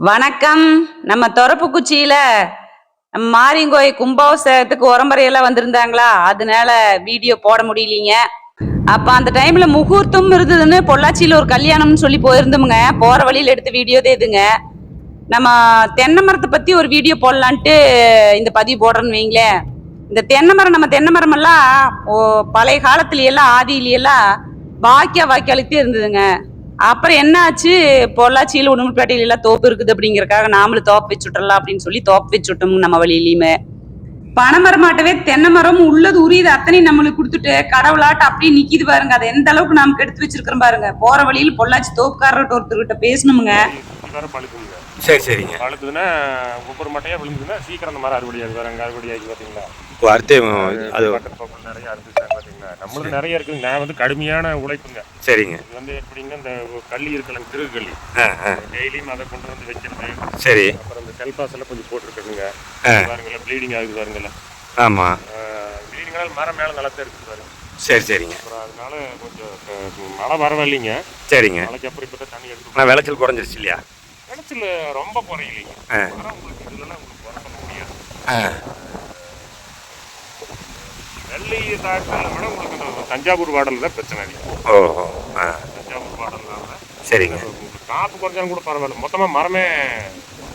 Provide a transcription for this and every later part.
வணக்கம். நம்ம தொரப்புக்குச்சியில நம்ம மாரியங்கோயில் கும்பாவசத்துக்கு உரம்பரையெல்லாம் வந்திருந்தாங்களா? அதனால வீடியோ போட முடியலீங்க. அப்ப அந்த டைம்ல முகூர்த்தம் இருந்ததுன்னு பொள்ளாச்சியில ஒரு கல்யாணம்னு சொல்லி போயிருந்தோமுங்க. போற வழியில எடுத்த வீடியோ தான் இதுங்க. நம்ம தென்னை மரத்தை பத்தி ஒரு வீடியோ போடலான்ட்டு இந்த பதிவு போடுறோன்னு வைங்களேன். இந்த தென்னை மரம் நம்ம தென்னை மரம் எல்லாம் ஓ, பழைய காலத்துல எல்லாம் ஆதியில எல்லாம் வாக்கியா வாக்கியாளுக்கு இருந்ததுங்க. அப்புறம் என்ன ஆச்சு பொள்ளாச்சியில் உடுமல்பேட்டையில எல்லாம் தோப்பு இருக்குது அப்படிங்கறக்காக நாமளும் தோப்பு வச்சு விட்டுறலாம் அப்படின்னு சொல்லி தோப்பு வச்சு விட்டோம் நம்ம வழியிலையுமே. பனைமரமாட்டவே தென்னை மரம் உள்ளது உரியது. அத்தனை நம்மளுக்கு கொடுத்துட்டு கடவுளாட்ட அப்படியே நிக்கிது பாருங்க. அதை எந்த அளவுக்கு நமக்கு கெடுத்து வச்சிருக்கிறோம் பாருங்க. போற வழியில் பொள்ளாச்சி தோப்புக்காரர்கிட்ட ஒருத்தர்கிட்ட பேசணுமுங்க. வர பழுக்குங்க சரி சரிங்க. பழுக்குதுன்னா ஒவ்வொரு மட்டையா விழுந்துதுன்னா சீக்கிரம் அந்த மரம் அறுவடை ஆகுது வேற அறுவடை ஆகி பார்த்தீங்களா ஓ அடுத்து அது நிறைய அறுத்துட்டாங்க பார்த்தீங்களா நம்மளுக்கு நிறைய இருக்குங்க நான் வந்து கடுமையான உழைப்புங்க. சரிங்க. இது வந்து எப்படின்னா இந்த கள்ளி இருக்குல்லங்க திருகு கள்ளி டெய்லியும் அதை கொண்டு வந்து வைக்கிறது சரி. அப்புறம் இந்த செல்பாஸ் எல்லாம் கொஞ்சம் போட்டுருக்குங்க. பாருங்களேன் ப்ளீடிங் ஆகுது பாருங்களேன் ஆமாம் ப்ளீடிங்னால மரம் மேலே நல்லா இருக்குது பாருங்க. சரி சரிங்க. அப்புறம் அதனால கொஞ்சம் மழை வரவில்லைங்க. சரிங்க. மழைக்கு அப்புறம் இப்போ தண்ணி எடுத்து விளைச்சல் குறைஞ்சிருச்சு இல்லையா? கிணத்துல ரொம்ப குறையிலைங்க. மரம் உங்களுக்கு இதுலலாம் உங்களுக்கு குறை பண்ண முடியாது. வெள்ளை தாக்கலை விட உங்களுக்கு இந்த தஞ்சாவூர் வாடல் தான் பிரச்சனை அதிகம். ஓஹோ ஆ. தஞ்சாவூர் வாடல்னால. சரிங்க. உங்களுக்கு காப்பு குறைஞ்சாலும் கூட பரவாயில்ல. மொத்தமாக மரமே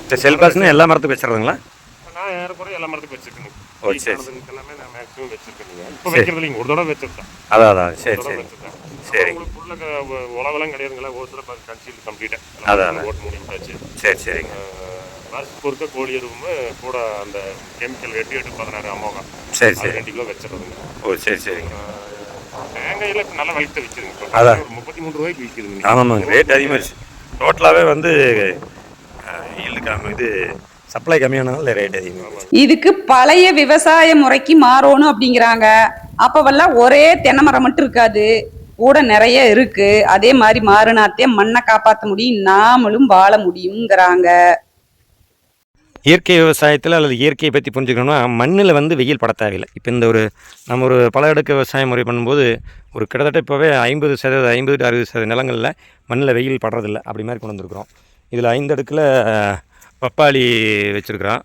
இந்த செல்பாஸ்னு எல்லா மரத்துக்கும் வச்சிடுறதுங்களா? நான் ஏறக்குறைய எல்லா மரத்துக்கும் வச்சிருக்கேன் ஓ, சரி. எல்லாமே நான் மேக்ஸிமம் வச்சிருக்கேன் இப்போ. வைக்கிறது இல்லைங்க ஒரு தடவை வச்சிருக்கேன். அதான் அதான். சரி சரி. வச்சிருக்கேன். சரி. உழவெல்லாம் கிடையாதுங்களா? ஒரு சில கன்சீல் கம்ப்ளீட்டாக அதான். ஓட்டு சரி சரிங்க. வருஷத்துக்கு ஒருக்க கோழி எருவும் கூட அந்த கெமிக்கல் எட்டு எட்டு பதினாறு அமோகம் சரி சரி. ரெண்டு கிலோ வச்சிருதுங்க ஓ சரி சரிங்க. தேங்காயில இப்ப நல்லா வலித்த விற்கிதுங்க அதான். ஒரு முப்பத்தி மூணு ரூபாய்க்கு விற்கிதுங்க ஆமாம்மாங்க ரேட் அதிகமாகிடுச்சு டோட்டலாகவே வந்து இது சப்ளை கம்மியானதால ரேட் அதிகமாக இதுக்கு பழைய விவசாய முறைக்கு மாறணும் அப்படிங்கிறாங்க. அப்பவெல்லாம் ஒரே தென்னை மரம் மட்டும் இருக்காது. கூட நிறைய இருக்கு. அதே மாதிரி மாறினாத்தே மண்ணை காப்பாற்ற முடியும் நாமளும் வாழ முடியுங்கிறாங்க இயற்கை விவசாயத்தில் அல்லது இயற்கையை பற்றி புரிஞ்சுக்கணும்னா மண்ணில் வந்து வெயில் பட தேவையில்லை. இப்போ இந்த ஒரு நம்ம ஒரு பல அடுக்கு விவசாய முறை பண்ணும்போது ஒரு கிட்டத்தட்ட இப்போவே ஐம்பது சதவீத ஐம்பது டு அறுபது சதவீத நிலங்களில் மண்ணில் வெயில் படுறதில்ல அப்படி மாதிரி கொண்டு வந்திருக்கிறோம். இதில் ஐந்து அடுக்கில் பப்பாளி வச்சுருக்குறோம்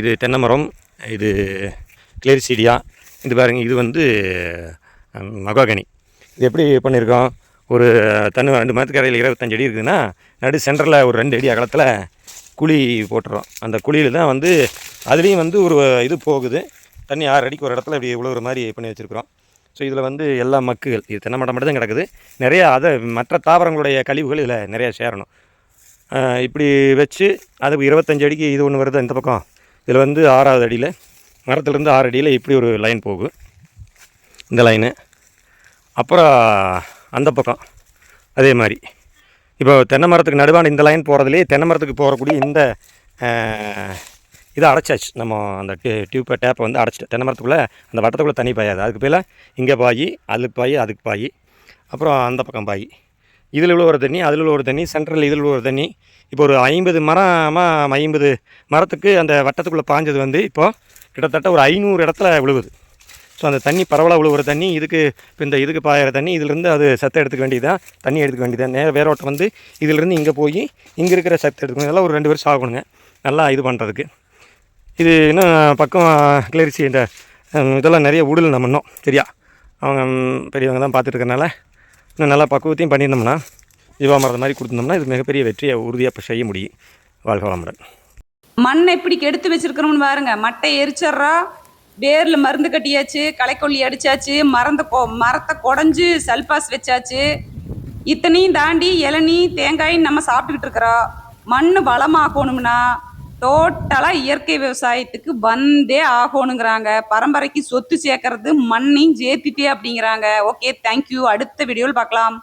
இது தென்னை மரம் இது கிளேரிசீடியா இது பாருங்கள் இது வந்து மகோகனி மகாகனி. இது எப்படி பண்ணியிருக்கோம்? ஒரு தண்ணு ரெண்டு மரத்துக்கரையில் இருபத்தஞ்சு அடி இருக்குதுன்னா நடு சென்டரில் ஒரு ரெண்டு அடி அகலத்தில் குழி போட்டுறோம். அந்த குழியில் தான் வந்து அதுலேயும் வந்து ஒரு இது போகுது. தண்ணி ஆறு அடிக்கு ஒரு இடத்துல இப்படி உழுவுற மாதிரி பண்ணி வச்சுருக்குறோம். ஸோ இதில் வந்து எல்லா மக்குகள் இது தென்னை மட்டம் மட்டும் தான் கிடக்குது. நிறையா அதை மற்ற தாவரங்களுடைய கழிவுகள் இதில் நிறையா சேரணும். இப்படி வச்சு அதுக்கு இருபத்தஞ்சு அடிக்கு இது ஒன்று வருது இந்த பக்கம்? இதில் வந்து ஆறாவது அடியில் மரத்துலேருந்து ஆறு அடியில் இப்படி ஒரு லைன் போகும். இந்த லைனு அப்புறம் அந்த பக்கம் அதே மாதிரி. இப்போ தென்னை மரத்துக்கு நடுவான இந்த லைன் போகிறதுலேயே தென்னை மரத்துக்கு போகக்கூடிய இந்த இதை அடைச்சாச்சு. நம்ம அந்த டியூப்பை டேப்பை வந்து அடைச்சிட்டு தென்னை மரத்துக்குள்ளே அந்த வட்டத்துக்குள்ளே தண்ணி பாயாது. அதுக்கு பேர் இங்கே பாயி அதுக்கு பாயி அதுக்கு பாயி. அப்புறம் அந்த பக்கம் பாயி. இதில் உள்ள ஒரு தண்ணி அதில் உள்ள ஒரு தண்ணி சென்ட்ரல் இதில் உள்ள ஒரு தண்ணி. இப்போ ஒரு ஐம்பது மரமாக ஐம்பது மரத்துக்கு அந்த வட்டத்துக்குள்ளே பாஞ்சது வந்து இப்போது கிட்டத்தட்ட ஒரு ஐநூறு இடத்துல விழுவுது. ஸோ அந்த தண்ணி பரவலாக விழுவுற தண்ணி இதுக்கு இப்போ இந்த இதுக்கு பாயிற தண்ணி இதிலிருந்து அது சத்தை எடுத்துக்க வேண்டியதான் தண்ணி எடுத்துக்க வேண்டியதான் நேர வேரோட்டம் வந்து இதிலிருந்து இங்கே போய் இங்கே இருக்கிற சத்தை எடுத்துக்கணும். இதெல்லாம் ஒரு ரெண்டு வருஷம் ஆகணுங்க. நல்லா இது பண்ணுறதுக்கு இது இன்னும் பக்கம் கிளரிசி இந்த இதெல்லாம் நிறைய உடல் நம்ம இன்னும் சரியா? அவங்க பெரியவங்க தான் பார்த்துட்ருக்கறனால இன்னும் நல்லா பக்குவத்தையும் பண்ணியிருந்தோம்னா ஜீவாமரத்தை மாதிரி கொடுத்துருந்தோம்னா இது மிகப்பெரிய வெற்றியை உறுதியாக இப்போ செய்ய முடியும். வாழ்க வளமுடன். மண்ணை எப்படி கெடுத்து வச்சிருக்கிறோம்னு பாருங்க. மட்டை எரிச்சிட்றா வேர்ல மருந்து கட்டியாச்சு களைக்கொல்லி அடிச்சாச்சு மறந்த கொ மரத்தை குடஞ்சு சல்பாஸ் வச்சாச்சு. இத்தனையும் தாண்டி இளநீ தேங்காயும் நம்ம சாப்பிட்டுக்கிட்டு இருக்கிறோம். மண் வளமாக்கணும்னா டோட்டலாக இயற்கை விவசாயத்துக்கு வந்தே ஆகணுங்கிறாங்க. பரம்பரைக்கு சொத்து சேர்க்கறது மண்ணையும் சேர்த்துட்டே அப்படிங்கிறாங்க. ஓகே தேங்க்யூ அடுத்த வீடியோவில் பார்க்கலாம்.